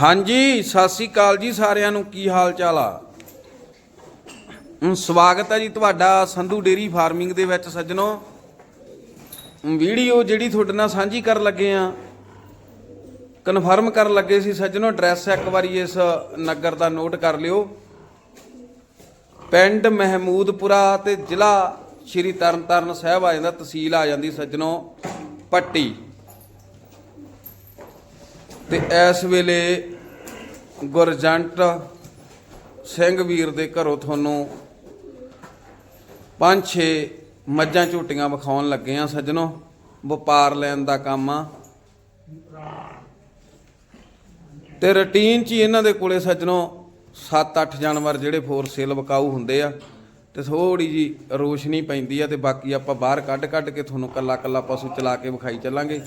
ਹਾਂਜੀ, ਸਤਿ ਸ੍ਰੀ ਅਕਾਲ ਜੀ ਸਾਰਿਆਂ ਨੂੰ। ਕੀ ਹਾਲ ਚਾਲ ਆ ਸਵਾਗਤ ਹੈ ਜੀ ਤੁਹਾਡਾ ਸੰਧੂ ਡੇਰੀ ਫਾਰਮਿੰਗ ਦੇ ਵਿੱਚ ਸੱਜਣੋ। ਵੀਡੀਓ ਜਿਹੜੀ ਤੁਹਾਡੇ ਨਾਲ ਸਾਂਝੀ ਕਰਨ ਲੱਗੇ ਆ, ਕਨਫਰਮ ਕਰਨ ਲੱਗੇ ਸੀ ਸੱਜਣੋ, ਐਡਰੈਸ ਇੱਕ ਵਾਰੀ ਇਸ ਨਗਰ ਦਾ ਨੋਟ ਕਰ ਲਿਓ। ਪਿੰਡ ਮਹਿਮੂਦਪੁਰਾ ਤੇ ਜ਼ਿਲ੍ਹਾ ਸ਼੍ਰੀ ਤਰਨਤਾਰਨ ਸਾਹਿਬ ਆ ਜਾਂਦਾ, ਤਹਿਸੀਲ ਆ ਜਾਂਦੀ ਸੱਜਣੋ, ਪੱਟੀ। ਤੇ ਇਸ ਵੇਲੇ ਗੁਰਜੰਟ ਸਿੰਘ ਵੀਰ ਦੇ ਘਰੋਂ ਤੁਹਾਨੂੰ ਪੰਜ ਛੇ ਮੱਝਾਂ ਝੋਟੀਆਂ ਵਿਖਾਉਣ ਲੱਗੇ ਆ ਸੱਜਣੋ। ਵਪਾਰ ਲੈਣ ਦਾ ਕੰਮ ਆ। ਤੇ ਰੁਟੀਨ 'ਚ ਹੀ ਇਹਨਾਂ ਦੇ ਕੋਲੇ ਸੱਜਣੋ 7-8 ਜਾਨਵਰ ਜਿਹੜੇ ਫੋਰ ਸੇਲ ਵਿਕਾਊ ਹੁੰਦੇ ਆ। ਤੇ ਥੋੜੀ ਜੀ ਰੋਸ਼ਨੀ ਪੈਂਦੀ ਆ ਤੇ ਬਾਕੀ ਆਪਾਂ ਬਾਹਰ ਕੱਢ ਕੱਢ ਕੇ ਤੁਹਾਨੂੰ ਕੱਲਾ ਕੱਲਾ ਪਸ਼ੂ ਚਲਾ ਕੇ ਵਿਖਾਈ ਚੱਲਾਂਗੇ।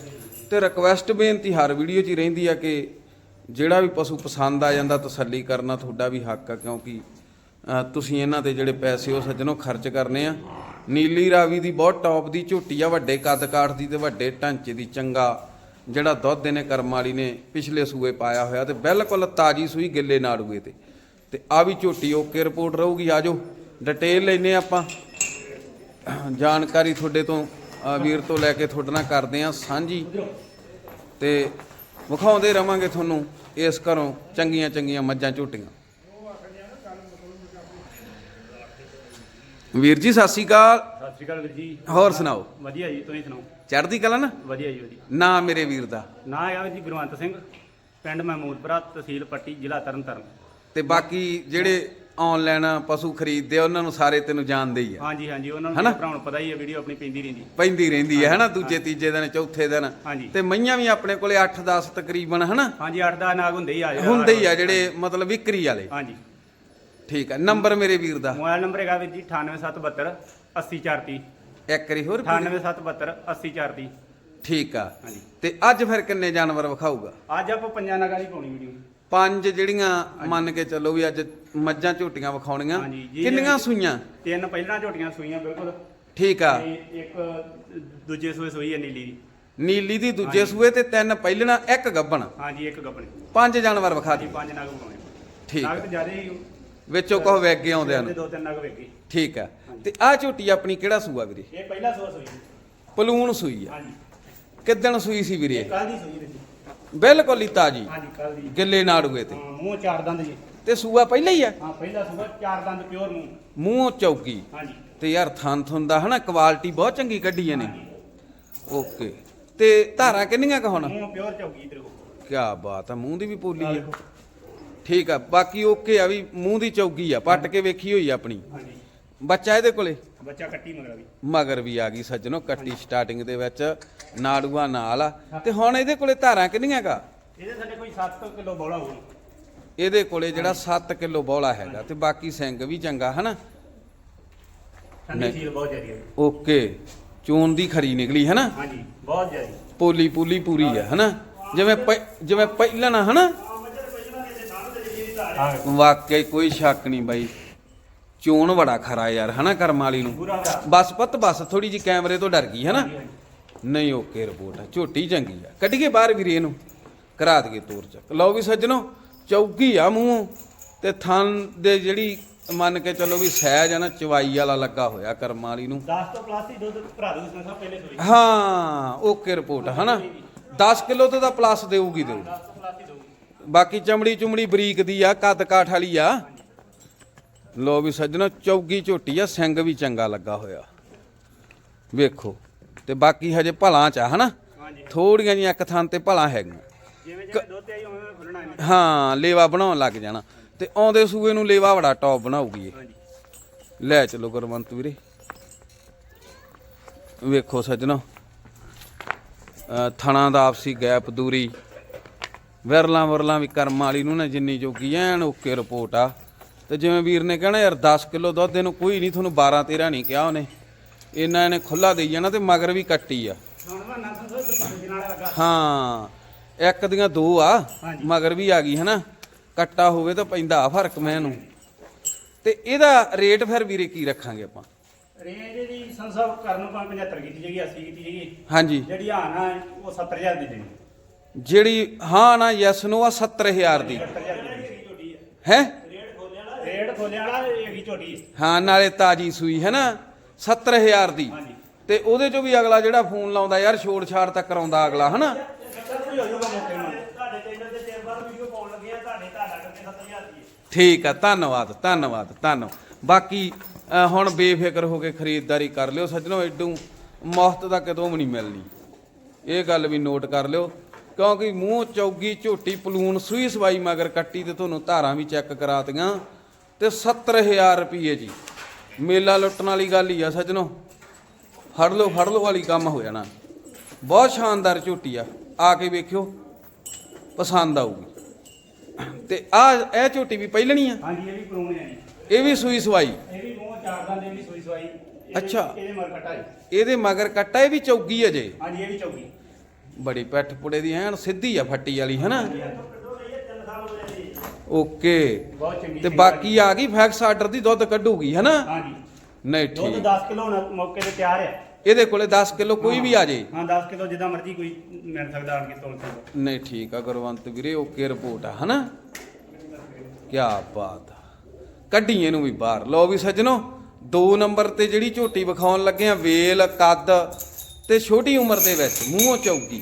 ਤੇ ਰਿਕਵੈਸਟ ਬੇਨਤੀ ਹਰ ਵੀਡੀਓ 'ਚ ਹੀ ਰਹਿੰਦੀ ਆ ਕਿ ਜਿਹੜਾ ਵੀ ਪਸ਼ੂ ਪਸੰਦ ਆ ਜਾਂਦਾ ਤਸੱਲੀ ਕਰਨਾ ਤੁਹਾਡਾ ਵੀ ਹੱਕ ਆ, ਕਿਉਂਕਿ ਤੁਸੀਂ ਇਹਨਾਂ ਤੇ ਜਿਹੜੇ ਪੈਸੇ ਉਹ ਸੱਜਣੋ ਖਰਚ ਕਰਨੇ ਆ। ਨੀਲੀ ਰਾਵੀ ਦੀ ਬਹੁਤ ਟੌਪ ਦੀ ਝੋਟੀ ਆ, ਵੱਡੇ ਕੱਦ ਕਾਠ ਦੀ ਤੇ ਵੱਡੇ ਢਾਂਚੇ ਦੀ, ਚੰਗਾ ਜਿਹੜਾ ਦੁੱਧ ਇਹਨੇ ਕਰਮ ਵਾਲੀ ਨੇ ਪਿਛਲੇ ਸੂਏ ਪਾਇਆ ਹੋਇਆ ਤੇ ਬਿਲਕੁਲ ਤਾਜੀ ਸੂਈ ਗਿੱਲੇ ਨਾੜੂਏ ਤੇ। ਤੇ ਆ ਵੀ ਝੋਟੀ ਓਕੇ ਰਿਪੋਰਟ ਰਹੂਗੀ, ਆਜੋ ਡਿਟੇਲ ਲੈਨੇ ਆਪਾਂ। ਜਾਣਕਾਰੀ ਤੁਹਾਡੇ ਤੋਂ ਵੀਰ ਤੋਂ ਲੈ ਕੇ ਤੁਹਾਡੇ ਨਾਲ ਕਰਦੇ ਆ ਸਾਂਝੀ। ਤੇ ਵਿਖਾਉਂਦੇ ਰਵਾਂਗੇ ਤੁਹਾਨੂੰ ਇਸ ਘਰੋਂ ਚੰਗੀਆਂ ਚੰਗੀਆਂ ਮੱਝਾਂ ਝੋਟੀਆਂ। ਵੀਰ ਜੀ ਸਤਿ ਸ਼੍ਰੀ ਅਕਾਲ। ਸਤਿ ਸ਼੍ਰੀ ਅਕਾਲ ਵੀਰ ਜੀ। ਹੋਰ ਸੁਣਾਓ? ਵਧੀਆ ਜੀ ਤੁਸੀਂ ਸੁਣਾਓ? ਚੜ੍ਹਦੀ ਕਲਾ ਨਾ? ਵਧੀਆ ਜੀ ਵਧੀਆ। ਨਾ ਮੇਰੇ ਵੀਰ ਦਾ। ਨਾਂ ਹੈਗਾ ਵੀਰ ਜੀ ਗੁਰਵੰਤ ਸਿੰਘ। ਪਿੰਡ ਮਹਿਮੂਦਪੁਰਾ ਤਹਿਸੀਲ ਪੱਟੀ ਜ਼ਿਲ੍ਹਾ ਤਰਨਤਾਰਨ। ਤੇ ਬਾਕੀ ਜਿਹੜੇ ਆਨਲਾਈਨ ਪਸ਼ੂ ਖਰੀਦਦੇ ਆ ਉਹਨਾਂ ਨੂੰ ਸਾਰੇ ਤੈਨੂੰ ਜਾਣਦੇ ਹੀ ਆ। ਹਾਂਜੀ ਹਾਂਜੀ ਉਹਨਾਂ ਹਨਾ? ਨੂੰ ਭਰਾਉਣ ਪਤਾ ਹੀ ਹੈ ਵੀਡੀਓ ਆਪਣੀ ਪੈਂਦੀ ਰਹਿੰਦੀ। ਪੈਂਦੀ ਰਹਿੰਦੀ ਹੈ ਹਨਾ? ਦੂਜੇ ਤੀਜੇ ਦਿਨ ਚੌਥੇ ਦਿਨ। ਤੇ ਮਈਆਂ ਵੀ ਆਪਣੇ ਕੋਲੇ 8-10 ਤਕਰੀਬਨ ਹਨਾ? ਹਾਂਜੀ 8 ਨਾਗ ਹੁੰਦੇ ਹੀ ਆ। ਹੁੰਦੇ ਹੀ ਆ ਜਿਹੜੇ ਮਤਲਬ ਵਿਕਰੀ ਵਾਲੇ। ਹਾਂਜੀ। ਠੀਕ ਆ ਨੰਬਰ ਮੇਰੇ ਵੀਰ ਦਾ। ਮੋਬਾਈਲ ਨੰਬਰ ਹੈਗਾ ਵੀਰ ਜੀ 98772 80430 ਇੱਕ ਵਾਰੀ ਹੋਰ repeat। 98772 80430 ਠੀਕ ਆ। ਤੇ ਅੱਜ ਫਿਰ ਕਿੰਨੇ ਜਾਨਵਰ ਵਿਖਾਊਗਾ? ਅੱਜ ਆਪਾਂ ਪੰਜਾਂ ਨਾਗਾਂ ਦੀ ਪਾਉਣੀ ਵੀਡੀਓ। ਪੰਜ ਜਿਹੜੀਆਂ ਮੰਨ ਕੇ ਚੱਲੋ ਵੀ ਅੱਜ ਮੱਝਾਂ ਝੋਟੀਆਂ ਵਿਖਾਉਣੀਆਂ। ਹਾਂਜੀ, ਜੀ, ਕਿੰਨੀਆਂ। ਸੂਈਆਂ? ਤਿੰਨ ਪਹਿਲਾਂ ਝੋਟੀਆਂ ਸੂਈਆਂ ਬਿਲਕੁਲ। ਠੀਕ ਆ। ਤੇ ਇੱਕ ਦੂਜੇ ਸੂਏ ਸੂਈ ਹੈ ਨੀਲੀ ਦੀ। ਨੀਲੀ ਦੀ ਦੂਜੇ। ਸੂਏ ਤੇ ਤਿੰਨ ਪਹਿਲਣਾ ਇੱਕ ਗੱਬਣ। ਹਾਂਜੀ ਇੱਕ ਗੱਬਣੀ। ਪੰਜ ਜਾਨਵਰ ਵਿਖਾ ਹਾਂਜੀ ਦੀ ਪੰਜ ਨਾਗ ਪਾਉਣੇ ਠੀਕ ਨਾਗ ਆ। ਤਾਂ ਜ਼ਿਆਦਾ ਹੀ ਵਿੱਚੋਂ ਕਹੋ ਵੈਗੇ ਆਉਂਦਿਆਂ ਤੇ ਨੂੰ ਦੋ ਤਿੰਨ ਨਾਗ ਵੇਗੀ ਠੀਕ ਆ। ਤੇ ਆਹ ਝੋਟੀ ਆਪਣੀ ਕਿਹੜਾ ਸੂਆ ਵੀਰੇ? ਇਹ ਪਹਿਲਾ ਸੂਆ ਸੂਈ ਪਲੂਣ ਸੂਈ ਆ। ਹਾਂਜੀ। ਕਿੱਦਣ ਸੂਈ ਸੀ ਵੀਰੇ? ਇਹ ਕੱਲ ਦੀ ਸੂਈ ਰਹੀ ਬਿਲਕੁਲ ਹੀ ਤਾਜੀ ਹਾਂਜੀ ਕੱਲ ਦੀ। ਗਿੱਲੇ ਨਾੜੂਏ ਤੇ। ਹਾਂ, ਮੂੰਹ ਚਾਰ ਦੰਦ ਜੀ। ਤੇ ਸੂਆ ਪਹਿਲਾਂ ਹੀ ਆ? ਹਾਂ ਪਹਿਲਾ ਸੂਆ ਚਾਰ ਦੰਦ ਪਿਓਰ ਮੂੰਹ। ਮੂੰਹ ਚੌਕੀ। ਹਾਂਜੀ। ਤੇ ਯਾਰ ਥਣ ਥੁਣ ਦਾ ਹਨਾ ਕੁਆਲਿਟੀ ਬਹੁਤ ਚੰਗੀ ਕੱਢੀ ਇਹਨੇ ਹਾਂਜੀ। ਓਕੇ। ਤੇ ਧਾਰਾਂ ਕਿੰਨੀਆਂ ਕ ਹੁਣ? ਮੂੰਹ ਪਿਓਰ ਚੌਗੀ ਇਧਰ ਕੋ ਕੀ ਬਾਤ ਆ ਮੂੰਹ ਦੀ ਵੀ ਪੋਲੀ ਆ। ਠੀਕ ਆ ਬਾਕੀ ਓਕੇ ਆ ਵੀ ਮੂੰਹ ਦੀ ਚੌਗੀ ਆ ਪੱਟ ਕੇ ਵੇਖੀ ਹੋਈ ਆ ਆਪਣੀ। ਹਾਂਜੀ। ਬੱਚਾ ਇਹਦੇ ਕੋਲੇ? ਬੱਚਾ ਕੱਟੀ ਮਗਰਾ ਵੀ। ਮਗਰ ਵੀ ਆ ਗਈ ਸੱਜਣੋ ਕੱਟੀ ਸਟਾਰਟਿੰਗ ਦੇ ਵਿੱਚ ਨਾੜੂਆ ਨਾਲ ਆ। ਤੇ ਹੁਣ ਇਹਦੇ ਕੋਲੇ ਧਾਰਾਂ ਕਿੰਨੀਆਂ ਕਾ ਇਹਦੇ ਸਾਡੇ ਕੋਈ 7 ਕਿਲੋ ਬੋਲਾ ਹੋਊ। ਇਹਦੇ ਕੋਲੇ ਜਿਹੜਾ 7 ਕਿਲੋ ਬੌਲਾ ਹੈਗਾ ਤੇ ਬਾਕੀ ਸਿੰਘ ਵੀ ਚੰਗਾ ਹਨਾ? ਠੰਡੀ। ਸੀਲ ਬਹੁਤ ਜ਼ਿਆਦੀ ਹੈ ਓਕੇ। ਚੂਨ ਦੀ ਖਰੀ ਨਿਕਲੀ ਹਨਾ? ਹਾਂਜੀ ਬਹੁਤ ਜ਼ਿਆਦੀ। ਪੋਲੀ ਪੂਲੀ ਪੂਰੀ ਆ ਹਨਾ? ਜਿਵੇਂ ਜਿਵੇਂ ਪਹਿਲਾਂ ਹਨਾ? ਵਾਕਈ ਕੋਈ ਸ਼ੱਕ ਨਹੀਂ ਬਾਈ। ਚੋਣ ਬੜਾ ਖਰਾ ਯਾਰ ਹਨਾ ਕਰਮ ਵਾਲੀ ਨੂੰ? ਬਸ ਪੁੱਤ ਬਸ ਥੋੜੀ ਜੀ ਕੈਮਰੇ ਤੋਂ ਡਰ ਗਈ ਹਨਾ। ਨਹੀਂ ਓਕੇ ਰਿਪੋਰਟ ਆ ਝੋਟੀ ਚੰਗੀ ਆ। ਕੱਢੀਏ ਬਾਹਰ ਵੀਰੇ ਇਹਨੂੰ ਕਰਾ ਦਈਏ ਤੋਰ ਚੱਕ। ਲਓ ਵੀ ਸੱਜਣੋ ਚੌਕੀ ਆ ਮੂੰਹ ਤੇ ਥਣ ਦੇ ਜਿਹੜੀ ਮੰਨ ਕੇ ਚੱਲੋ ਵੀ ਸਹਿਜ ਆ ਨਾ ਚਵਾਈ ਵਾਲਾ ਲੱਗਾ ਹੋਇਆ ਕਰਮ ਵਾਲੀ ਨੂੰ। 10 ਤੋਂ ਪਲੱਸ ਹੀ ਦੁੱਧ ਭਰਾ ਦੂ ਸੰਸਾ ਪਹਿਲੇ ਸੂਈ ਹਾਂ ਓਕੇ ਰਿਪੋਰਟ ਹਨਾ? 10 ਕਿਲੋ ਤੋਂ ਤਾਂ ਪਲੱਸ ਦੇਊਗੀ ਦੇਊ। 10 ਤੋਂ ਪਲੱਸ ਹੀ ਦਊਗੀ। ਬਾਕੀ ਚਮੜੀ ਚੁਮੜੀ ਬਰੀਕ ਦੀ ਆ ਕੱਦ ਕਾਠ ਵਾਲੀ ਆ। ਲੋ ਵੀ ਸੱਜਣੋ ਚੌਗੀ ਝੋਟੀ ਆ ਸਿੰਘ ਵੀ ਚੰਗਾ ਲੱਗਾ ਹੋਇਆ। ਵੇਖੋ ਤੇ ਬਾਕੀ ਹਜੇ ਭਲਾਂ ਚ ਆ ਹਨਾ? ਥੋੜੀਆਂ ਜੀਆਂ ਇੱਕ ਥਾਂ ਤੇ ਭਲਾਂ ਹੈਗੀਆਂ। ਜਿਵੇਂ ਜਿਵੇਂ ਦੁੱਧ ਆਈ ਉਵੇਂ ਖੁੱਲਣਾ ਹਾਂ ਲੇਵਾ ਬਣਾਉਣ ਲੱਗ ਜਾਣਾ। ਤੇ ਆਉਂਦੇ ਸੂਏ ਨੂੰ ਲੇਵਾ ਬੜਾ ਟੌਪ ਬਣਾਉਗੀ ਇਹ। ਲੈ ਚਲੋ ਗੁਰਵੰਤ ਵੀਰੇ। ਵੇਖੋ ਸੱਜਣੋ ਥਣਾ ਦਾ ਆਪਸੀ ਗੈਪ ਦੂਰੀ। ਵਿਰਲਾਂ ਵਰਲਾਂ ਵੀ ਕਰਮ ਵਾਲੀ ਨੂੰ ਨਾ ਜਿੰਨੀ ਜੋਗੀ ਐਨ ਓਕੇ ਰਿਪੋਰਟ ਆ। ਤੇ ਜਿਵੇਂ ਵੀਰ ਨੇ ਕਹਿਣਾ ਯਾਰ 10 ਕਿਲੋ ਦੁੱਧ ਇਹਨੂੰ ਕੋਈ ਨਹੀਂ ਤੁਹਾਨੂੰ 12 13 ਨਹੀਂ ਕਿਹਾ ਉਹਨੇ। ਇਹਨਾਂ ਇਹਨੇ ਖੁੱਲਾ ਦੇਈ ਜਾਣਾ ਤੇ ਮਗਰ ਵੀ ਕੱਟੀ ਆ। ਨਾ ਹਾਂ ਇੱਕ ਦੀਆਂ ਦੋ ਆ। ਮਗਰ ਵੀ ਆ ਗਈ ਹਨਾ? ਕੱਟਾ ਹੋਵੇ ਤਾਂ ਪੈਂਦਾ ਫ਼ਰਕ ਮੈਂ ਇਹਨੂੰ। ਤੇ ਇਹਦਾ ਰੇਟ ਫਿਰ ਵੀਰੇ ਕੀ ਰੱਖਾਂਗੇ ਆਪਾਂ? ਰੇਂਜ ਦੀ ਸੰਸਾ ਕਰਨ ਨੂੰ ਭਾਵੇਂ 75 ਕੀਤੀ ਜਾਏਗੀ 80 ਕੀਤੀ ਜਾਏਗੀ ਹਾਂਜੀ। ਜਿਹੜੀ ਹੈ ਉਹ 70000 ਦੀ ਦੇਣੀ। ਜਿਹੜੀ ਹਾਂ ਨਾ ਯੈਸ ਨੋ ਆ 70000 ਦੀ। ਹੈ? ਰੇਡ ਖੋਲਿਆ ਵਾਲਾ ਹੈਗੀ ਝੋਟੀ। ਹਾਂ ਨਾਲੇ ਤਾਜੀ ਸੂਈ ਹੈ ਨਾ 70000 ਦੀ। ਹਾਂਜੀ। ਤੇ ਉਹਦੇ ਚੋਂ ਵੀ ਅਗਲਾ ਜਿਹੜਾ ਫੋਨ ਲਾਉਂਦਾ ਯਾਰ ਛੋੜ ਛਾੜ ਤੱਕ ਕਰਾਉਂਦਾ ਅਗਲਾ ਹਨਾ? ਸਭ ਕੁਝ ਹੋ ਜਾਊਗਾ ਮੌਕੇ ਨੂੰ। ਤੁਹਾਡੇ ਚੈਨਲ ਤੇ ਚਿਰ ਬਾਅਦ ਵੀਡੀਓ ਪਾਉਣ ਲੱਗੇ ਆ ਤੁਹਾਡੇ ਤੁਹਾਡਾ ਕਰਕੇ 7000 ਦੀ ਠੀਕ ਆ ਧੰਨਵਾਦ ਧੰਨਵਾਦ ਧੰਨਵਾਦ। ਬਾਕੀ ਅ, ਹੁਣ ਬੇਫਿਕਰ ਹੋ ਕੇ ਖਰੀਦਦਾਰੀ ਕਰ ਲਿਓ ਸੱਜਣੋ ਐਡੂ ਮੁਫਤ ਦਾ ਕਿਤੋਂ ਵੀ ਨਹੀਂ ਮਿਲਣੀ। ਇਹ ਗੱਲ ਵੀ ਨੋਟ ਕਰ ਲਿਓ ਕਿਉਂਕਿ ਮੂੰਹ ਚੌਗੀ ਝੋਟੀ ਪਲੂਣ ਸੂਈ ਸਵਾਈ ਮਗਰ ਕੱਟੀ ਤੇ ਤੁਹਾਨੂੰ ਧਾਰਾਂ ਵੀ ਚੈੱਕ ਕਰਾਤੀਆਂ। ਤੇ 70000 ਰੁਪਏ ਜੀ। ਮੇਲਾ ਲੁੱਟਣ ਵਾਲੀ ਗੱਲ ਹੀ ਆ ਸੱਜਣੋ। ਫੜ ਲਓ ਫੜ ਲਓ ਵਾਲੀ ਕੰਮ ਹੋ ਜਾਣਾ। ਬਹੁਤ ਸ਼ਾਨਦਾਰ ਝੋਟੀ ਆ। ਆ ਕੇ ਵੇਖਿਓ ਪਸੰਦ ਆਊਗੀ। ਤੇ ਆ ਇਹ ਝੋਟੀ ਵੀ ਪਹਿਲਣੀ ਆ? ਹਾਂਜੀ ਇਹ ਵੀ ਪਰੂਣੇ ਆ ਜੀ। ਇਹ ਵੀ ਸੂਈ ਸਵਾਈ? ਇਹ ਵੀ ਮੂੰਹ ਚਾਰ ਦੰਦ ਇਹ ਵੀ ਸੋਈ ਸਵਾਈ। ਅੱਛਾ। ਇਹਦੇ ਮਰ ਕਟਾ ਹੈ ਇਹਦੇ ਮਗਰ ਕੱਟਾ ਇਹ ਵੀ ਚੌਗੀ ਅਜੇ ਹਾਂਜੀ ਇਹ ਵੀ ਚੌਕੀ ਬੜੀ ਪੈਠ ਪੁੜੇ ਦੀ ਐਨ ਸਿੱਧੀ ਆ ਫੱਟੀ ਵਾਲੀ ਹੈਨਾ। ਓਕੇ। ਬਹੁਤ ਚੰਗੀ ਤੇ ਬਾਕੀ ਆ ਗਈ ਫੈਕਸ ਆਰਡਰ ਦੀ ਦੁੱਧ ਕੱਢੂਗੀ ਹੈਨਾ? ਹਾਂਜੀ। ਨਹੀਂ ਦੁੱਧ ਠੀਕ। 10 ਕਿਲੋ ਹੁਣ ਮੌਕੇ ਤੇ ਤਿਆਰ ਹੈ। ਇਹਦੇ ਕੋਲੇ 10 ਕਿਲੋ ਕੋਈ ਵੀ ਆ ਜੇ। ਹਾਂ 10 ਕਿਲੋ ਜਿੱਦਾਂ ਮਰਜ਼ੀ ਕੋਈ ਮਿਲ ਸਕਦਾ ਆਣ ਕੇ ਤੋਲ ਨਹੀਂ ਠੀਕ ਆ ਗੁਰਵੰਤ ਵੀਰੇ ਓਕੇ ਰਿਪੋਰਟ ਆ ਹਨਾ? ਕੀ ਬਾਤ ਆ। ਕੱਢੀ ਇਹਨੂੰ ਵੀ ਬਾਹਰ। ਲਓ ਵੀ ਸੱਜਣੋ ਦੋ ਨੰਬਰ ਤੇ ਜਿਹੜੀ ਝੋਟੀ ਵਿਖਾਉਣ ਲੱਗੇ ਆ ਵੇਲ ਕੱਦ ਤੇ ਛੋਟੀ ਉਮਰ ਦੇ ਵਿੱਚ ਮੂੰਹੋਂ ਚੌਗੀ।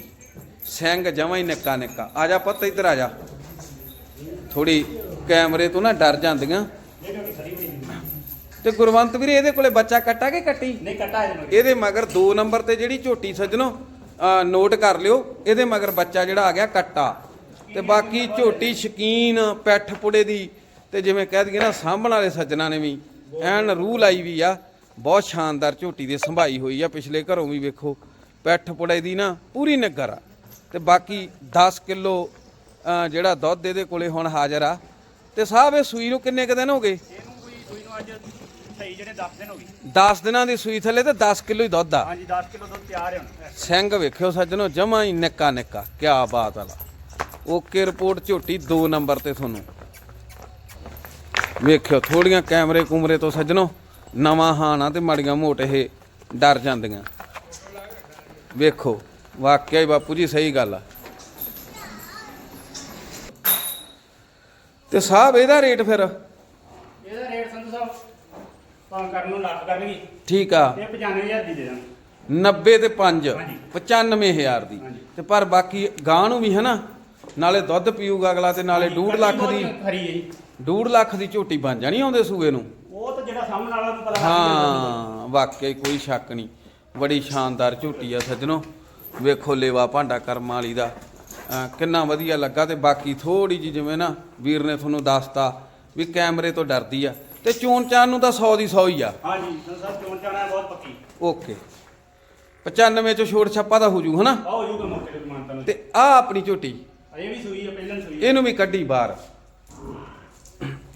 ਸਿੰਘ ਜਮਾਂ ਹੀ ਨਿੱਕਾ ਨਿੱਕਾ ਆ ਜਾ ਪੁੱਤ ਇੱਧਰ ਆ ਜਾ। ਥੋੜੀ ਕੈਮਰੇ ਤੋਂ ਨਾ ਡਰ ਜਾਂਦੀਆਂ। ਤੇ ਗੁਰਵੰਤ ਵੀਰੇ ਇਹਦੇ ਕੋਲੇ ਬੱਚਾ ਕੱਟਾ ਕਿ ਕੱਟੀ? ਨਹੀਂ ਕਟਾ ਇਹਦੇ ਮਗਰ 2 ਨੰਬਰ ਤੇ ਜਿਹੜੀ ਝੋਟੀ ਸੱਜਣੋ ਨੋਟ ਕਰ ਲਿਓ ਇਹਦੇ ਮਗਰ ਬੱਚਾ ਜਿਹੜਾ ਆ ਗਿਆ ਕੱਟਾ। ਤੇ ਬਾਕੀ ਝੋਟੀ ਸ਼ਕੀਨ ਪੈਠ ਪੁੜੇ ਦੀ ਤੇ ਜਿਵੇਂ ਕਹਿ ਦਈਏ ਨਾ ਸਾਂਭਣ ਵਾਲੇ ਸੱਜਣਾ ਨੇ ਵੀ ਐਨ ਰੂਹ ਲਾਈ ਵੀ ਆ। ਬਹੁਤ ਸ਼ਾਨਦਾਰ ਝੋਟੀ ਦੇ ਸੰਭਾਈ ਹੋਈ ਆ ਪਿਛਲੇ ਘਰੋਂ ਵੀ ਵੇਖੋ। ਪੈਠ ਪੁੜੇ ਦੀ ਨਾ ਪੂਰੀ ਨਗਰ ਆ। ਤੇ ਬਾਕੀ 10 ਕਿਲੋ ਜਿਹੜਾ ਦੁੱਧ ਇਹਦੇ ਕੋਲੇ ਹੁਣ ਹਾਜ਼ਰ ਆ। ਤੇ ਸਾਹਿਬ ਇਹ ਸੂਈ ਨੂੰ ਕਿੰਨੇ ਕੁ ਦਿਨ ਹੋ ਗਏ? ਇਹਨੂੰ ਕੋਈ ਸੂਈ ਨੂੰ ਅੱਜ ਸਹੀ ਜਿਹੜੇ 10 ਦਿਨ ਹੋ ਗਏ। 10 ਦਿਨਾਂ ਦੀ ਸੂਈ ਥੱਲੇ ਤੇ 10 ਕਿਲੋ ਹੀ ਦੁੱਧ ਆ। ਹਾਂਜੀ 10 ਕਿਲੋ ਦੁੱਧ ਤਿਆਰ ਹੈ ਹੁਣ। ਸਿੰਘ ਵੇਖਿਓ ਸੱਜਣੋ ਜਮਾ ਹੀ ਨਿੱਕਾ ਨਿੱਕਾ ਕੀ ਬਾਤ ਆ ਓਕੇ ਰਿਪੋਰਟ ਝੋਟੀ 2 ਨੰਬਰ ਤੇ ਤੁਹਾਨੂੰ। ਵੇਖਿਓ ਥੋੜੀਆਂ ਕੈਮਰੇ ਕੁਮਰੇ ਤੋਂ ਸੱਜਣੋ ਨਵਾਂ ਹਾਣਾ ਤੇ ਮੜੀਆਂ ਮੋਟ ਇਹ ਡਰ ਜਾਂਦੀਆਂ। ਵੇਖੋ ਵਾਕਿਆ ਹੀ ਬਾਪੂ ਜੀ ਸਹੀ ਗੱਲ ਆ। ਤੇ ਸਾਹਿਬ ਇਹਦਾ ਰੇਟ ਫਿਰ? ਇਹਦਾ ਰੇਟ ਸੰਧੂ ਸਾਹਿਬ ਭਾਂ ਕਰਨ ਨੂੰ ਲੱਖ ਕਰਨਗੇ। ਠੀਕ ਆ। ਇਹ 95000 ਦੀ ਦੇ ਦਾਂਗੇ। 90 ਤੇ 5 ਹਾਂਜੀ। 95000 ਦੀ। ਤੇ ਪਰ ਬਾਕੀ ਗਾਂ ਨੂੰ ਵੀ ਹੈ ਨਾ ਨਾਲੇ ਦੁੱਧ ਪੀਊਗਾ ਅਗਲਾ ਤੇ ਨਾਲੇ 2.5 ਲੱਖ ਦੀ। ਖਰੀ ਹੈ ਜੀ। 2.5 ਲੱਖ ਦੀ ਝੋਟੀ ਬਣ ਜਾਣੀ ਆਉਂਦੇ ਸੂਏ ਨੂੰ। ਉਹ ਤਾਂ ਜਿਹੜਾ ਸਾਹਮਣੇ ਵਾਲਾ ਨੂੰ ਪਤਾ ਹਾਂ ਵਾਕਿਆ ਹੀ ਕੋਈ ਸ਼ੱਕ ਨਹੀਂ। ਬੜੀ ਸ਼ਾਨਦਾਰ ਝੋਟੀ ਆ ਸੱਜਣੋ। ਵੇਖੋ ਲੇਵਾ ਭਾਂਡਾ ਕਰਮ ਵਾਲੀ ਦਾ। ਕਿੰਨਾ ਵਧੀਆ ਲੱਗਾ ਤੇ ਬਾਕੀ ਥੋੜੀ ਜੀ ਜਿਵੇਂ ਨਾ ਵੀਰ ਨੇ ਤੁਹਾਨੂੰ ਦੱਸਤਾ ਵੀ ਕੈਮਰੇ ਤੋਂ ਡਰਦੀ ਆ। ਤੇ ਚੋਣ ਚਾਨ ਨੂੰ ਤਾਂ 100 ਦੀ 100 ਹੀ ਆ। ਹਾਂਜੀ ਸਾਹਿਬ ਚੋਣ ਚਾਣਾ ਬਹੁਤ ਪੱਕੀ। ਓਕੇ। 95 ਚ ਛੋੜ ਛੱਪਾ ਦਾ ਹੋ ਜੂ ਹਨਾ? ਆਓ ਜੂਗਾ ਮੌਕੇ ਤੇ ਮਾਨਤਾ ਨੂੰ ਤੇ ਆ ਆਪਣੀ ਝੋਟੀ। ਇਹ ਵੀ ਸੂਈ ਹੈ ਪਹਿਲਾਂ ਸੂਈ ਇਹਨੂੰ ਵੀ ਕੱਢੀ ਬਾਹਰ।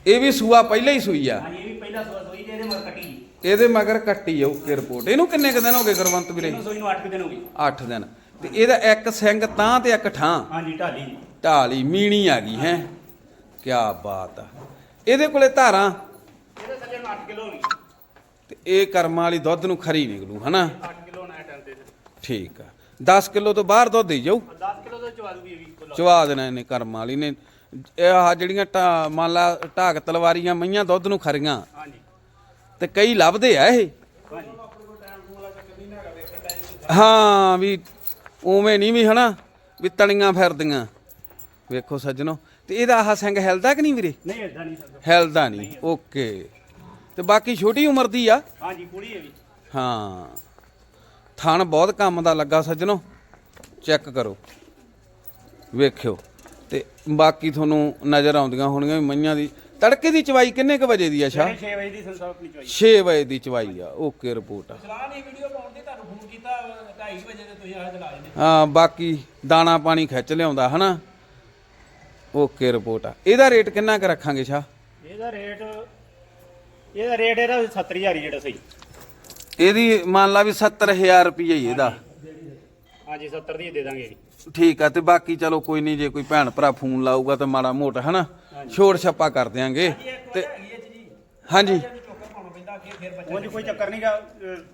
ਇਹ ਵੀ ਸੂਆ ਪਹਿਲਾਂ ਹੀ ਸੂਈ ਆ। ਹਾਂਜੀ ਇਹ ਵੀ ਪਹਿਲਾਂ ਸੂਆ ਸੂਈ ਤੇ ਇਹਦੇ ਮਰ ਕੱਟੀ ਇਹਦੇ ਮਗਰ ਕੱਟੀ ਆ ਓਕੇ ਰਿਪੋਰਟ। ਇਹਨੂੰ ਕਿੰਨੇ ਕੁ ਦਿਨ ਹੋ ਗਏ ਗੁਰਵੰਤ ਵੀਰੇ? ਇਹਨੂੰ ਸੂਈ ਨੂੰ 8 ਦਿਨ ਹੋ ਗਏ। 8 ਦਿਨ। ਤੇ ਇਹਦਾ ਇੱਕ ਸਿੰਘ ਤਾਂ ਤੇ ਇੱਕ ਠਾਂ। ਹਾਂਜੀ ਢਾਲੀ। ਢਾਲੀ ਮੀਣੀ ਆ ਗਈ ਹੈ। ਕੀ ਬਾਤ ਆ। ਇਹਦੇ ਕੋਲੇ ਧਾਰਾਂ। ਇਹਦੇ ਸੱਜੇ ਨੂੰ 8 ਕਿਲੋ ਹੋਣੀ। ਤੇ ਇਹ ਕਰਮਾਂ ਵਾਲੀ ਦੁੱਧ ਨੂੰ ਖਰੀ ਨਿਕਲੂ ਹਨਾ? 8 ਕਿਲੋ ਨਾ ਟਾਈਮ ਤੇ ਠੀਕ ਆ। 10 ਕਿਲੋ ਤੋਂ ਬਾਹਰ ਦੁੱਧ ਦੇਈ ਜਾਊ। 10 ਕਿਲੋ ਦਾ ਚਵਾ ਦੂਗੀ ਇਹ ਵੀ ਚਵਾ ਦੇਣਾ ਇਹਨੇ ਕਰਮ ਵਾਲੀ ਨੇ। ਇਹ ਆਹ ਜਿਹੜੀਆਂ ਮੰਨ ਲਾ ਢਾਕ ਤਲਵਾਰੀਆਂ ਮਈਆਂ ਦੁੱਧ ਨੂੰ ਖਰੀਆਂ। ਹਾਂਜੀ। ਤੇ ਕਈ ਲੱਭਦੇ ਆ ਇਹ। ਹਾਂ ਵੀ ਉਵੇਂ ਨਹੀਂ ਵੀ ਹਨਾ ਵੀ ਤਲੀਆਂ ਫਿਰਦੀਆਂ। ਵੇਖੋ ਸੱਜਣੋ ਤੇ ਇਹਦਾ ਆਹ ਸਿੰਘ ਹਿਲਦਾ ਕਿ ਨਹੀਂ ਵੀਰੇ? ਨਹੀਂ ਇਦਾਂ ਨਹੀਂ ਹਿਲਦਾ ਨਹੀਂ ਓਕੇ। ਤੇ ਬਾਕੀ ਛੋਟੀ ਉਮਰ ਦੀ ਆ? ਹਾਂਜੀ ਕੁੜੀ ਹੈ ਵੀ। ਹਾਂ। ਥਣ ਬਹੁਤ ਕੰਮ ਦਾ ਲੱਗਾ ਸੱਜਣੋ ਚੈੱਕ ਕਰੋ। ਵੇਖਿਓ। ਤੇ ਬਾਕੀ ਤੁਹਾਨੂੰ ਨਜ਼ਰ ਆਉਂਦੀਆਂ ਹੋਣਗੀਆਂ ਮਈਆਂ ਦੀ। ਤੜਕੇ ਦੀ ਚਵਾਈ ਕਿੰਨੇ ਕ ਵਜੇ ਦੀ ਆ ਸ਼ਾ 6 ਵਜੇ ਦੀ ਸੰਸਾਰ ਆਪਣੀ ਚੋਈ 6 ਵਜੇ ਦੀ ਚਵਾਈ ਆ ਓਕੇ ਰਿਪੋਰਟ ਆ। ਸਲਾਹ ਨਹੀਂ ਵੀਡੀਓ ਪਾਉਣ ਦੀ ਤੁਹਾਨੂੰ ਫੋਨ ਕੀਤਾ 2:30 ਵਜੇ ਤੇ ਤੁਸੀਂ ਆਹ ਚਲਾ ਜਨੇ ਹਾਂ ਬਾਕੀ ਦਾਣਾ ਪਾਣੀ ਖਿੱਚ ਲਿਆਉਂਦਾ ਹਨਾ? ਓਕੇ ਰਿਪੋਰਟ ਆ। ਇਹਦਾ ਰੇਟ ਕਿੰਨਾ ਕ ਰੱਖਾਂਗੇ ਸ਼ਾ ਇਹਦਾ ਰੇਟ ਇਹਦਾ ਰੇਟ ਇਹਦਾ 70000 ਹੀ ਜਿਹੜਾ ਸਹੀ। ਇਹਦੀ ਮੰਨ ਲਾ ਵੀ 70000 ਰੁਪਏ ਹੀ ਇਹਦਾ। ਹਾਂਜੀ 70 ਦੀ ਦੇ ਦਾਂਗੇ ਜੀ ਠੀਕ ਆ ਤੇ ਬਾਕੀ ਚਲੋ ਕੋਈ ਨਹੀਂ ਜੇ ਕੋਈ ਭੈਣ ਭਰਾ ਫੋਨ ਲਾਊਗਾ ਤਾਂ ਮਾੜਾ ਮੋਟਾ ਹਨਾ? ਛੋੜ ਛੱਪਾ ਕਰ ਦਿਆਂਗੇ। ਤੇ ਹਾਂਜੀ। ਕੋਈ ਚੱਕਰ ਨਹੀਂਗਾ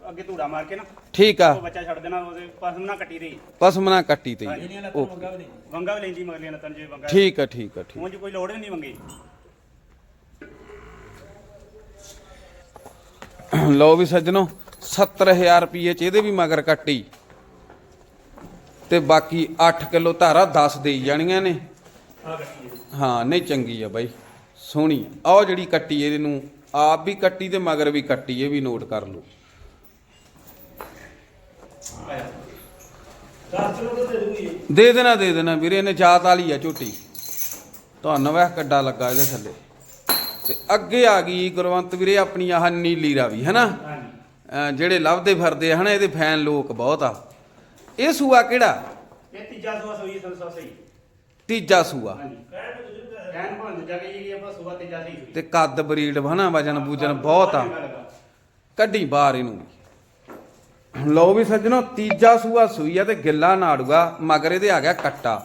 ਅੱਗੇ ਧੂੜਾ ਮਾਰ ਕੇ ਨਾ। ਠੀਕ ਆ। ਉਹ ਬੱਚਾ ਛੱਡ ਦੇਣਾ ਉਹਦੇ ਪਸਮ ਨਾ ਕੱਟੀ ਰਹੀ ਪਸਮਨਾ ਕੱਟੀ ਤੇ ਜੀ। ਇਹਦੀਆਂ ਲੱਤਾਂ ਮੰਗਾ ਵੀ ਨਹੀਂ ਵੰਗਾ ਵੀ ਲੈਂਦੀ ਮਗਲੀਆਂ ਨਤਨ ਜੇ ਵੰਗਾ ਠੀਕ ਆ ਠੀਕ ਆ ਠੀਕ ਉਂਝ ਕੋਈ ਲੋੜ ਹੀ ਨਹੀਂ ਵੰਗੀ। ਲਓ ਵੀ ਸੱਜਣੋ 70000 ਰੁਪਏ ਚ ਇਹਦੇ ਵੀ ਮਗਰ ਕੱਟੀ। ਤੇ ਬਾਕੀ 8 ਕਿਲੋ ਧਾਰਾ 10 ਦੇਈ ਜਾਣੀਆਂ ਨੇ। ਹਾਂ ਨਹੀਂ ਚੰਗੀ ਆ ਬਾਈ ਸੋਹਣੀ ਆ। ਆਹ ਜਿਹੜੀ ਕੱਟੀ ਇਹਦੇ ਨੂੰ ਆਪ ਵੀ ਕੱਟੀ ਤੇ ਮਗਰ ਵੀ ਕੱਟੀ ਇਹ ਵੀ ਨੋਟ ਕਰ ਲਓ। 10 ਕਿਲੋ ਦੁੱਧ ਦੇ ਦੇਣਾ ਦੇ ਦੇਣਾ ਵੀਰੇ ਇਹਨੇ ਜਾਤ ਵਾਲੀ ਆ ਝੋਟੀ। ਤੁਹਾਨੂੰ ਵੇਖ ਕੱਡਾ ਲੱਗਾ ਇਹਦੇ ਥੱਲੇ। ਤੇ ਅੱਗੇ ਆ ਗਈ ਗੁਰਵੰਤ ਵੀਰੇ ਆਪਣੀ ਆਹ ਨੀਲੀ ਰਾਵੀ ਹੈਨਾ? ਜਿਹੜੇ ਲੱਭਦੇ ਫਿਰਦੇ ਆ ਹਨਾ ਇਹਦੇ ਫੈਨ ਲੋਕ ਬਹੁਤ ਆ। ਇਹ ਸੂਆ ਕਿਹੜਾ? ਇਹ ਤੀਜਾ ਸੂਆ ਸੋਈ ਸੰਸਾ ਸਹੀ ਤੀਜਾ ਸੂਆ। ਹਾਂਜੀ। ਕਹਿਣ ਭੰਨ ਜਾ ਕੇ ਜੀ ਆਪਾਂ ਸੂਆ ਤੀਜਾ ਸਹੀ ਸੂਈ। ਤੇ ਕੱਦ ਬਰੀਡ ਹਨਾ ਵਜਨ ਬੂਜਨ ਬਹੁਤ ਆ। ਕੱਢੀ ਬਾਹਰ ਇਹਨੂੰ ਲਓ ਵੀ ਸੱਜਣੋ ਤੀਜਾ ਸੂਆ ਸੂਈ ਆ ਤੇ ਗਿੱਲਾ ਨਾੜੂਗਾ ਮਗਰ ਇਹਦੇ ਆ ਗਿਆ ਕੱਟਾ।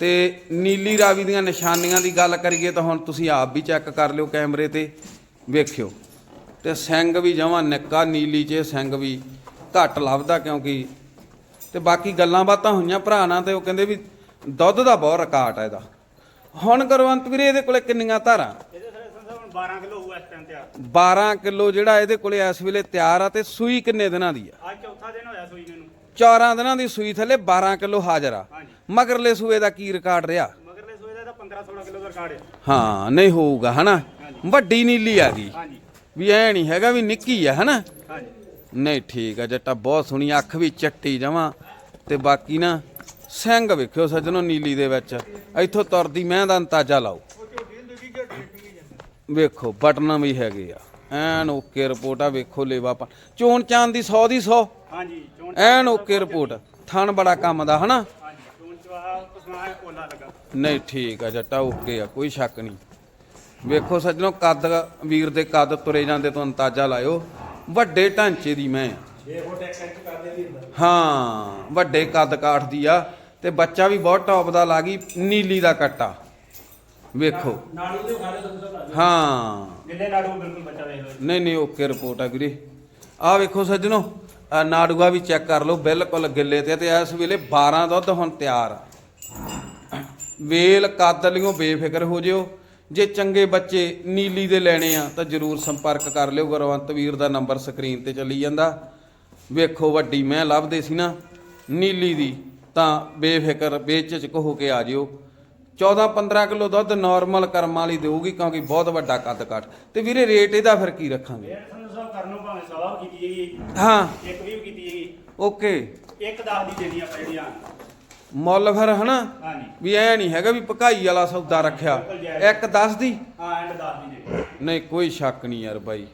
ਤੇ ਨੀਲੀ ਰਾਵੀ ਦੀਆਂ ਨਿਸ਼ਾਨੀਆਂ ਦੀ ਗੱਲ ਕਰੀਏ ਤਾਂ ਹੁਣ ਤੁਸੀਂ ਆਪ ਵੀ ਚੈੱਕ ਕਰ ਲਿਓ ਕੈਮਰੇ ਤੇ ਵੇਖਿਓ। ਤੇ ਸਿੰਘ ਵੀ ਜਮਾਂ ਨਿੱਕਾ ਨੀਲੀ 'ਚ ਸਿੰਘ ਵੀ ਘੱਟ ਲੱਭਦਾ ਕਿਉਂਕਿ ਤੇ ਬਾਕੀ ਗੱਲਾਂ ਬਾਤਾਂ ਹੋਈਆਂ ਭਰਾ ਨਾਲ ਤੇ ਉਹ ਕਹਿੰਦੇ ਵੀ ਦੁੱਧ ਦਾ ਬਹੁਤ ਰਿਕਾਰਡ ਆ ਇਹਦਾ। ਹੁਣ ਗੁਰਵੰਤ ਵੀਰੇ ਇਹਦੇ ਕੋਲੇ ਕਿੰਨੀਆਂ ਧਾਰਾਂ? ਇਹਦੇ ਸਾਰੇ ਸੰਸਾ ਹੁਣ 12 ਕਿਲੋ ਹੋਊਗਾ ਇਸ ਟਾਈਮ ਤੇ ਆ 12 ਕਿਲੋ ਜਿਹੜਾ ਇਹਦੇ ਕੋਲੇ ਇਸ ਵੇਲੇ ਤਿਆਰ ਆ ਤੇ ਸੂਈ ਕਿੰਨੇ ਦਿਨਾਂ ਦੀ ਆ? ਅੱਜ ਚੌਥਾ ਦਿਨ ਹੋਇਆ ਸੂਈ ਨੂੰ। ਚਾਰਾਂ ਦਿਨਾਂ ਦੀ ਸੂਈ ਥੱਲੇ 12 ਕਿਲੋ ਹਾਜ਼ਰ ਆ। ਮਗਰਲੇ ਸੂਏ ਦਾ ਕੀ ਰਿਕਾਰਡ ਰਿਹਾ? ਮਗਰਲੇ ਸੂਏ ਦਾ ਤਾਂ 15 16 ਕਿਲੋ ਦਾ ਰਿਕਾਰਡ ਹੈ ਹਾਂ ਨਹੀਂ ਹੋਊਗਾ ਹਨਾ। ਵੱਡੀ ਨੀਲੀ ਆ ਗਈ ਵੀ ਐ ਨਹੀਂ ਹੈਗਾ ਵੀ ਨਿੱਕੀ ਆ ਹਨਾ? ਨਹੀਂ ਠੀਕ ਆ ਜੱਟਾ ਬਹੁਤ ਸੋਹਣੀ ਅੱਖ ਵੀ ਚੱਟੀ ਜਮਾਂ। ਤੇ ਬਾਕੀ ਨਾ ਸਿੰਘ ਵੇਖਿਓ ਸੱਜਣੋ ਨੀਲੀ ਦੇ ਵਿੱਚ। ਇੱਥੋਂ ਤੁਰਦੀ ਮੈਂ ਦਾ ਅੰਦਾਜ਼ਾ ਲਾਓ। ਵੇਖੋ ਬਟਨ ਵੀ ਹੈਗੇ ਆ। ਐਨ ਓਕੇ ਰਿਪੋਰਟ ਆ ਵੇਖੋ ਲੇਵਾ ਪਾ ਚੋਣ ਚਾਂਦ ਦੀ 100 ਦੀ 100 ਹਾਂਜੀ ਚੋਣ ਐਨ ਓਕੇ ਰਿਪੋਰਟ। ਥਣ ਬੜਾ ਕੰਮ ਦਾ ਹਨਾ? ਹਾਂਜੀ ਚੋਣ ਚਵਾ ਪਸਮਾ ਕੋਲਾ ਲੱਗਾ। ਨਹੀਂ ਠੀਕ ਆ ਜੱਟਾ ਓਕੇ ਆ ਕੋਈ ਸ਼ੱਕ ਨਹੀਂ। ਵੇਖੋ ਸੱਜਣੋ ਕੱਦ ਵੀਰ ਦੇ ਕੱਦ ਤੁਰੇ ਜਾਂਦੇ ਤੋਂ ਅੰਦਾਜ਼ਾ ਲਾਇਓ। ਵੱਡੇ ਢਾਂਚੇ ਦੀ ਮੈਂ। ਫੁੱਟ ਇੰਚ ਕਰਦੇ ਹਾਂ ਵੱਡੇ ਕੱਦ ਕਾਠ ਦੀ ਆ ਤੇ ਬੱਚਾ ਵੀ ਬਹੁਤ ਟੌਪ ਦਾ ਲਾਗੀ ਨੀਲੀ ਦਾ ਕੱਟਾ। ਵੇਖੋ। ਨਾੜੂ ਦੇ ਹਾਂ। ਗਿੱਲੇ ਨਾੜੂ ਬਿਲਕੁਲ ਬੱਚਾ ਦੇਖ ਲਓ ਨਹੀਂ ਨਹੀਂ ਓਕੇ ਰਿਪੋਰਟ ਆ ਵੀਰੇ। ਆ ਵੇਖੋ ਸੱਜਣੋ ਨਾੜੂਆ ਵੀ ਚੈੱਕ ਕਰ ਲਓ ਬਿਲਕੁਲ ਗਿੱਲੇ ਤੇ ਤੇ ਇਸ ਵੇਲੇ 12 ਦੁੱਧ ਹੁਣ ਤਿਆਰ ਆ। ਵੇਲ ਕੱਦ ਲਿਓ ਬੇਫਿਕਰ ਹੋ ਜਿਓ। ਜੇ ਚੰਗੇ ਬੱਚੇ ਨੀਲੀ ਦੇ ਲੈਣੇ ਆ ਤਾਂ ਜਰੂਰ ਸੰਪਰਕ ਕਰ ਲਿਓ ਗੁਰਵੰਤ ਵੀਰ ਦਾ ਨੰਬਰ ਸਕਰੀਨ ਤੇ ਚੱਲੀ ਜਾਂਦਾ। ਵੇਖੋ ਵੱਡੀ ਮੈਂ ਲੱਭਦੇ ਸੀ ਨਾ। ਨੀਲੀ ਦੀ ਤਾਂ ਬੇਫਿਕਰ ਬੇਚਿਚਕ ਹੋ ਕੇ ਆ ਜਿਓ। 14 15 ਕਿਲੋ ਦੁੱਧ ਨਾਰਮਲ ਕਰਮ ਵਾਲੀ ਦੇਊਗੀ ਕਿਉਂਕਿ ਬਹੁਤ ਵੱਡਾ ਕੱਦ ਕੱਟ ਤੇ ਵੀਰੇ ਰੇਟ ਇਹਦਾ ਫਿਰ ਕੀ ਰੱਖਾਂਗੇ? ਕਰਨ ਭਾਵੇਂ ਕੀਤੀ ਹਾਂ। ਇੱਕ ਵੀ ਕੀਤੀ ਹੈਗੀ। ਓਕੇ ਇੱਕ 10 ਦੀ ਦੇਣੀ ਆਪਾਂ ਜਿਹੜੀਆਂ ਮੁੱਲ ਫਿਰ ਹਨਾ? ਹਾਂਜੀ। ਵੀ ਐ ਨਹੀਂ ਹੈਗਾ ਵੀ ਭਕਾਈ ਵਾਲਾ ਸੌਦਾ ਰੱਖਿਆ। ਇੱਕ 10 ਦੀ? ਹਾਂ ਐਂਡ 10 ਦੀ ਦੇਣੀ ਨਹੀਂ ਕੋਈ ਸ਼ੱਕ ਨਹੀਂ ਯਾਰ ਬਾਈ।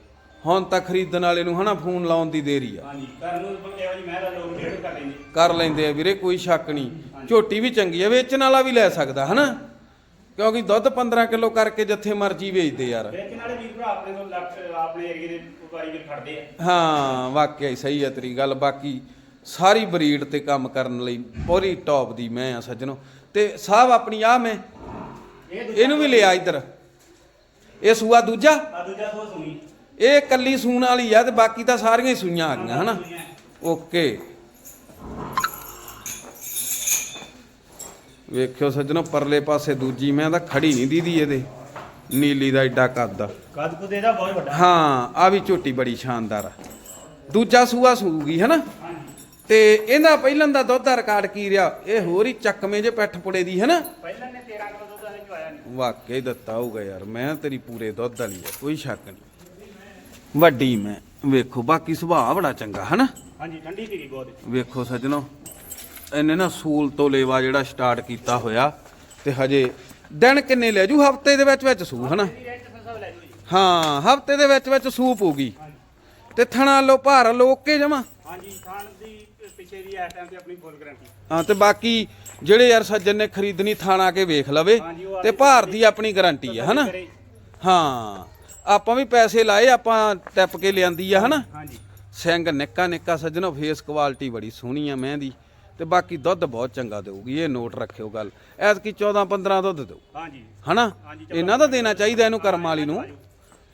ਹੁਣ ਤਾਂ ਖਰੀਦਣ ਵਾਲੇ ਨੂੰ ਹਨਾ ਫੋਨ ਲਾਉਣ ਦੀ ਦੇਰੀ ਆ। ਹਾਂਜੀ ਕਰਨ ਨੂੰ ਇਹੋ ਜੀ ਮੈਂ ਦਾ ਲੋਕ ਡੇਢ ਕਰ ਲੈਂਦੇ? ਕਰ ਲੈਂਦੇ ਆ ਵੀਰੇ ਕੋਈ ਸ਼ੱਕ ਨਹੀਂ। ਝੋਟੀ ਵੀ ਚੰਗੀ ਆ ਵੇਚਣ ਵਾਲਾ ਵੀ ਲੈ ਸਕਦਾ ਹਨਾ? ਕਿਉਂਕਿ ਦੁੱਧ 15 ਕਿਲੋ ਕਰਕੇ ਜਿੱਥੇ ਮਰਜ਼ੀ ਵੇਚਦੇ ਯਾਰ। ਵੇਚਣ ਵਾਲੇ ਵੀਰ ਭਰਾ ਆਪਣੇ ਤੋਂ ਲੱਖ ਆਪਣੇ ਏਰੀਏ ਦੇ ਵਪਾਰੀ ਵੀਰ ਖੜਦੇ ਆ। ਹਾਂ ਵਾਕਿਆ ਹੀ ਸਹੀ ਹੈ ਤੇਰੀ ਗੱਲ। ਬਾਕੀ ਸਾਰੀ ਬਰੀਡ ਤੇ ਕੰਮ ਕਰਨ ਲਈ ਪੂਰੀ ਟੌਪ ਦੀ ਮੈਂ ਆ ਸੱਜਣੋ। ਤੇ ਸਾਹਿਬ ਆਪਣੀ ਆ ਮੈਂ। ਇਹਨੂੰ ਵੀ ਲਿਆ ਇੱਧਰ। ਇਹ ਸੂਆ ਦੂਜਾ? ਆ ਦੂਜਾ ਸੋ ਸੁਣੀ। ਇਹ ਕੱਲੀ ਸੂਣ ਵਾਲੀ ਆ ਤੇ ਬਾਕੀ ਤਾਂ ਸਾਰੀਆਂ ਹੀ ਸੂਈਆਂ ਆ ਗਈਆਂ ਹਨਾ? ਓਕੇ। ਵੇਖਿਓ ਸੱਜਣੋ ਪਰਲੇ ਪਾਸੇ ਦੂਜੀ ਮੈਂ ਤਾਂ ਖੜੀ ਨਹੀਂ ਦੀਦੀ ਇਹਦੇ। ਨੀਲੀ ਦਾ ਐਡਾ ਕੱਦ ਆ। ਕੱਦ ਕੁ ਇਹਦਾ ਬਹੁਤ ਵੱਡਾ। ਹਾਂ ਆ ਵੀ ਝੋਟੀ ਬੜੀ ਸ਼ਾਨਦਾਰ ਆ। ਦੂਜਾ ਸੂਆ ਸੂਗੀ ਹਨਾ? ਹਾਂਜੀ ਤੇ ਇਹਦਾ ਪਹਿਲਾਂ ਦਾ ਦੁੱਧ ਦਾ ਰਿਕਾਰਡ ਕੀ ਰਿਹਾ? ਇਹ ਹੋਰ ਹੀ ਚੱਕਵੇਂ ਜੇ ਪੈਠ ਪੁੜੇ ਦੀ ਹਨਾ? ਪਹਿਲਾਂ ਨੇ 13 ਕਿਲੋ ਦੁੱਧ ਆਇਆ ਚੁਆਇਆ ਨਹੀਂ। ਵਾਕਈ ਦਿੱਤਾ ਹੋਊਗਾ ਯਾਰ ਮੈਂ ਤੇਰੀ ਪੂਰੇ ਦੁੱਧ ਵਾਲੀ ਕੋਈ ਸ਼ੱਕ ਨਹੀਂ। ਵੱਡੀ ਮੈਂ। ਵੇਖੋ ਬਾਕੀ ਸੁਭਾਅ ਬੜਾ ਚੰਗਾ ਹਨਾ? ਹਾਂਜੀ ਠੰਡੀ ਸੀਗੀ ਬਹੁਤ ਵੇਖੋ ਸੱਜਣੋ ਇਹਨੇ ਨਾ ਸੂਲ ਤੋਂ ਲੇਵਾ ਜਿਹੜਾ ਸਟਾਰਟ ਕੀਤਾ ਹੋਇਆ ਤੇ ਹਜੇ ਦਿਨ ਕਿੰਨੇ ਲੈ ਜੂ? ਹਫ਼ਤੇ ਦੇ ਵਿੱਚ ਵਿੱਚ ਸੂ ਹਨਾ? ਹਾਂ ਹਫ਼ਤੇ ਦੇ ਵਿੱਚ ਵਿੱਚ ਸੂਪ ਹੋਊਗੀ ਤੇ ਥਣਾ ਲੋ ਭਾਰ ਲੋ ਓਕੇ ਜਮਾ? ਹਾਂਜੀ ਖਾਣ ਦੀ ਪਿੱਛੇ ਦੀ ਇਸ ਟਾਈਮ ਤੇ ਆਪਣੀ ਫੁੱਲ ਗਾਰੰਟੀ ਹਾਂ ਤੇ ਬਾਕੀ ਜਿਹੜੇ ਯਾਰ ਸੱਜਣ ਨੇ ਖਰੀਦਣੀ ਥਾਣਾ ਕੇ ਵੇਖ ਲਵੇ ਤੇ ਭਾਰ ਦੀ ਆਪਣੀ ਗਾਰੰਟੀ ਆ ਹਨਾ। ਹਾਂ। ਆਪਾਂ ਵੀ ਪੈਸੇ ਲਾਏ ਆਪਾਂ ਟੱਪ ਕੇ ਲਿਆਂਦੀ ਆ ਹਨਾ? ਹਾਂਜੀ ਸਿੰਘ ਨਿੱਕਾ ਨਿੱਕਾ ਸੱਜਣੋ ਫੇਸ ਕੁਆਲਿਟੀ ਬੜੀ ਸੋਹਣੀ ਆ ਮਹਿੰਦੀ ਤੇ ਬਾਕੀ ਦੁੱਧ ਬਹੁਤ ਚੰਗਾ ਦੇਊਗੀ ਇਹ ਨੋਟ ਰੱਖਿਓ ਗੱਲ। ਐਤਕੀ 14 15 ਦੁੱਧ ਦਿਓ ਹਾਂਜੀ। ਹਨਾ? ਇਹਨਾਂ ਦਾ ਦੇਣਾ ਚਾਹੀਦਾ ਇਹਨੂੰ ਕਰਮ ਵਾਲੀ ਨੂੰ।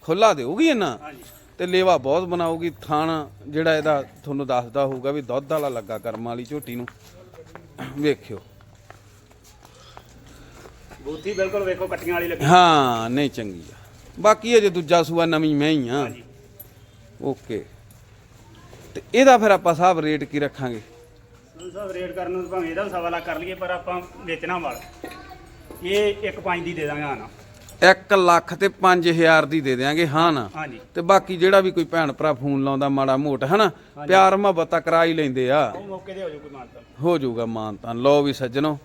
ਖੁੱਲਾ ਦੇਊਗੀ ਇਹਨਾਂ? ਹਾਂਜੀ। ਤੇ ਲੇਵਾ ਬਹੁਤ ਬਣਾਉਗੀ ਥਣ ਜਿਹੜਾ ਇਹਦਾ ਤੁਹਾਨੂੰ ਦੱਸਦਾ ਹੋਊਗਾ ਵੀ ਦੁੱਧ ਵਾਲਾ ਲੱਗਾ ਕਰਮ ਵਾਲੀ ਝੋਟੀ ਨੂੰ। ਵੇਖਿਓ। ਬੂਥੀ ਬਿਲਕੁਲ ਵੇਖੋ ਕੱਟੀਆਂ ਵਾਲੀ ਲੱਗੀ। ਹਾਂ ਨਹੀਂ ਚੰਗੀ ਆ। ਬਾਕੀ ਅਜੇ ਦੂਜਾ ਸੂਆ ਨਵੀਂ ਮੈਂ ਹੀ ਆ। ਹਾਂਜੀ। ਓਕੇ। ਤੇ ਇਹਦਾ ਫਿਰ ਆਪਾਂ ਹਿਸਾਬ ਰੇਟ ਕੀ ਰੱਖਾਂਗੇ? ਸੰਧੂ ਸਾਹਿਬ ਰੇਟ ਕਰਨ ਨੂੰ ਭਾਵੇਂ ਇਹਦਾ ਵੀ ਸਵਾ ਲੱਖ ਕਰ ਲਈਏ ਪਰ ਆਪਾਂ ਵੇਚਣਾ ਵਾਲ। ਇਹ ਇੱਕ ਪੰਜ ਦੀ ਦੇ ਦਾਂਗੇ ਹਾਂ ਨਾ। 1 ਲੱਖ ਤੇ 5000 ਦੀ ਦੇ ਦੇਾਂਗੇ ਹਾਂ ਨਾ। ਹਾਂਜੀ। ਤੇ ਬਾਕੀ ਜਿਹੜਾ ਵੀ ਕੋਈ ਭੈਣ ਭਰਾ ਫੋਨ ਲਾਉਂਦਾ ਮਾੜਾ ਮੋਟ ਹਨਾ ਪਿਆਰ ਮੁਹੱਬਤ ਤਾਂ ਕਰਾ ਹੀ ਲੈਂਦੇ ਆ। ਉਹ ਮੌਕੇ ਤੇ ਹੋ ਕੋਈ ਮਾਨਤਾ ਹੋ ਜਾਊਗਾ ਮਾਨ ਤਾਂ ਲਓ ਵੀ ਸੱਜਣੋ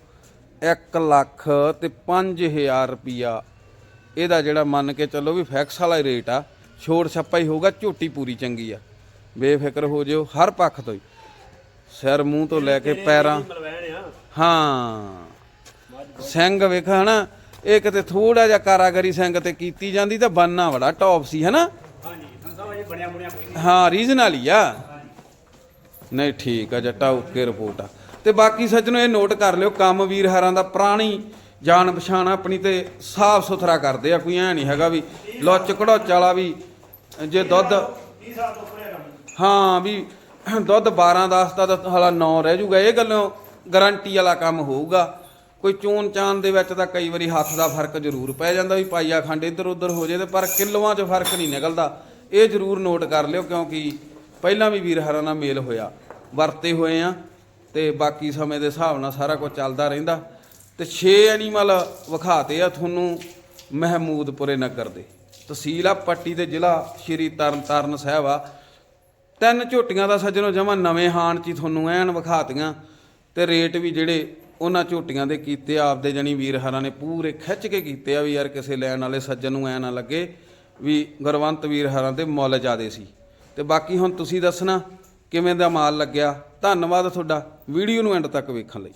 1 ਲੱਖ ਤੇ 5000 ਰੁਪਿਆ ਇਹਦਾ ਜਿਹੜਾ ਮੰਨ ਕੇ ਚੱਲੋ ਵੀ ਫੈਕਸ ਵਾਲਾ ਹੀ ਰੇਟ ਆ ਛੋੜ ਛੱਪਾ ਹੀ ਹੋਊਗਾ ਝੋਟੀ ਪੂਰੀ ਚੰਗੀ ਆ। ਬੇਫਿਕਰ ਹੋ ਜਿਓ ਹਰ ਪੱਖ ਤੋਂ ਹੀ। ਸਿਰ ਮੂੰਹ ਤੋਂ ਲੈ ਕੇ ਪੈਰਾਂ ਹਾਂ। ਸਿੰਘ ਵੇਖ ਹਨਾ ਇਹ ਕਿਤੇ ਥੋੜਾ ਜਿਹਾ ਕਾਰਾਗਰੀ ਸਿੰਘ ਤੇ ਕੀਤੀ ਜਾਂਦੀ ਤਾਂ ਬੰਨਾ ਬੜਾ ਟੌਪ ਸੀ ਹਨਾ? ਹਾਂ ਰੀਜਨਲ ਹੀ ਆ। ਨਹੀਂ ਠੀਕ ਆ ਜੱਟਾ ਓਕੇ ਰਿਪੋਰਟ ਆ। ਤੇ ਬਾਕੀ ਸੱਜਣੋ ਇਹ ਨੋਟ ਕਰ ਲਿਓ ਕੰਮ ਵੀਰ ਹਰਾਂ ਦਾ ਪੁਰਾਣੀ ਜਾਣ ਪਛਾਣ ਆਪਣੀ ਤੇ ਸਾਫ਼ ਸੁਥਰਾ ਕਰਦੇ ਆ, ਕੋਈ ਐ ਨਹੀਂ ਹੈਗਾ ਵੀ ਲੁੱਚ ਕੜੋਚ ਵਾਲਾ ਵੀ ਜੇ ਦੁੱਧ ਹਾਂ ਵੀ ਦੁੱਧ 12 10 ਦਾ ਤਾਂ ਹਾਲਾ 9 ਰਹਿ ਜੂਗਾ, ਇਹ ਗੱਲੋਂ ਗਾਰੰਟੀ ਵਾਲਾ ਕੰਮ ਹੋਊਗਾ। ਕੋਈ ਚੋਣ ਚਾਨ ਦੇ ਵਿੱਚ ਤਾਂ ਕਈ ਵਾਰੀ ਹੱਥ ਦਾ ਫ਼ਰਕ ਜ਼ਰੂਰ ਪੈ ਜਾਂਦਾ ਵੀ ਪਾਈਆ ਖੰਡ ਇੱਧਰ ਉੱਧਰ ਹੋ ਜੇ ਤੇ ਪਰ ਕਿਲੋਆਂ 'ਚ ਫ਼ਰਕ ਨਹੀਂ ਨਿਕਲਦਾ। ਇਹ ਜ਼ਰੂਰ ਨੋਟ ਕਰ ਲਿਓ ਕਿਉਂਕਿ ਪਹਿਲਾਂ ਵੀ ਵੀਰ ਹਰਾਂ ਨਾਲ ਮੇਲ ਹੋਇਆ, ਵਰਤੇ ਹੋਏ ਆ ਤੇ ਬਾਕੀ ਸਮੇਂ ਦੇ ਹਿਸਾਬ ਨਾਲ ਸਾਰਾ ਕੁਝ ਚੱਲਦਾ ਰਹਿੰਦਾ। ਤੇ 6 ਐਨੀਮਲ ਵਿਖਾਤੇ ਆ ਤੁਹਾਨੂੰ ਮਹਿਮੂਦਪੁਰੇ ਨਗਰ ਦੇ। ਤਹਿਸੀਲ ਆ ਪੱਟੀ ਤੇ ਜ਼ਿਲ੍ਹਾ ਸ਼੍ਰੀ ਤਰਨਤਾਰਨ ਸਾਹਿਬ ਆ। ਤਿੰਨ ਝੋਟੀਆਂ ਦਾ ਸੱਜਣੋ ਜਮਾ ਨਵੇਂ ਹਾਣ ਚ ਹੀ ਤੁਹਾਨੂੰ ਐਨ ਵਿਖਾਤੀਆਂ ਤੇ ਰੇਟ ਵੀ ਜਿਹੜੇ ਉਹਨਾਂ ਝੋਟੀਆਂ ਦੇ ਕੀਤੇ ਆਪਦੇ ਜਣੀ ਵੀਰ ਹਰਾਂ ਨੇ ਪੂਰੇ ਖਿੱਚ ਕੇ ਕੀਤੇ ਆ ਵੀ ਯਾਰ ਕਿਸੇ ਲੈਣ ਵਾਲੇ ਸੱਜਣ ਨੂੰ ਐ ਨਾ ਲੱਗੇ ਵੀ ਗੁਰਵੰਤ ਵੀਰ ਹਰਾਂ ਦੇ ਮੁੱਲ ਜ਼ਿਆਦੇ ਸੀ। ਤੇ ਬਾਕੀ ਹੁਣ ਤੁਸੀਂ ਦੱਸਣਾ ਕਿਵੇਂ ਦਾ ਮਾਲ ਲੱਗਿਆ। ਧੰਨਵਾਦ ਤੁਹਾਡਾ। ਵੀਡੀਓ ਨੂੰ ਐਂਡ ਤੱਕ ਵੇਖਣ ਲਈ।